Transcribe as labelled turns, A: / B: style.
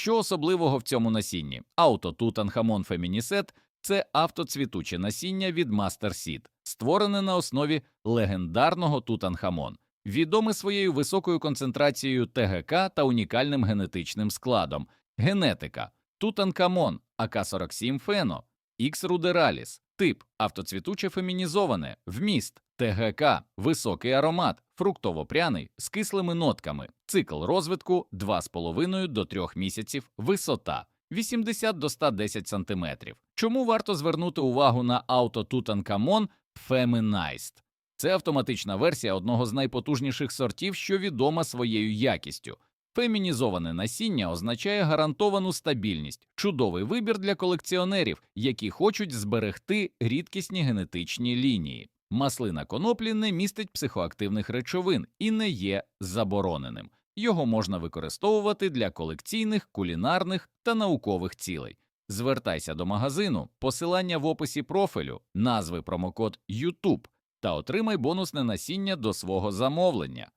A: Що особливого в цьому насінні? Ауто Тутанхамон Фемінісет це автоцвітуче насіння від Master Seed, створене на основі легендарного Тутанхамон, відоме своєю високою концентрацією ТГК та унікальним генетичним складом. Генетика Тутанкамон АК-47 Фено, X рудераліс, тип автоцвітуче фемінізоване, вміст ТГК, високий аромат, фруктово-пряний з кислими нотками, цикл розвитку 2,5 до 3 місяців, висота 80 до 110 см. Чому варто звернути увагу на авто Tutankhamon Feminized? Це автоматична версія одного з найпотужніших сортів, що відома своєю якістю. Фемінізоване насіння означає гарантовану стабільність, чудовий вибір для колекціонерів, які хочуть зберегти рідкісні генетичні лінії. Маслина коноплі не містить психоактивних речовин і не є забороненим. Його можна використовувати для колекційних, кулінарних та наукових цілей. Звертайся до магазину, посилання в описі профілю, назви промокод YouTube та отримай бонусне насіння до свого замовлення.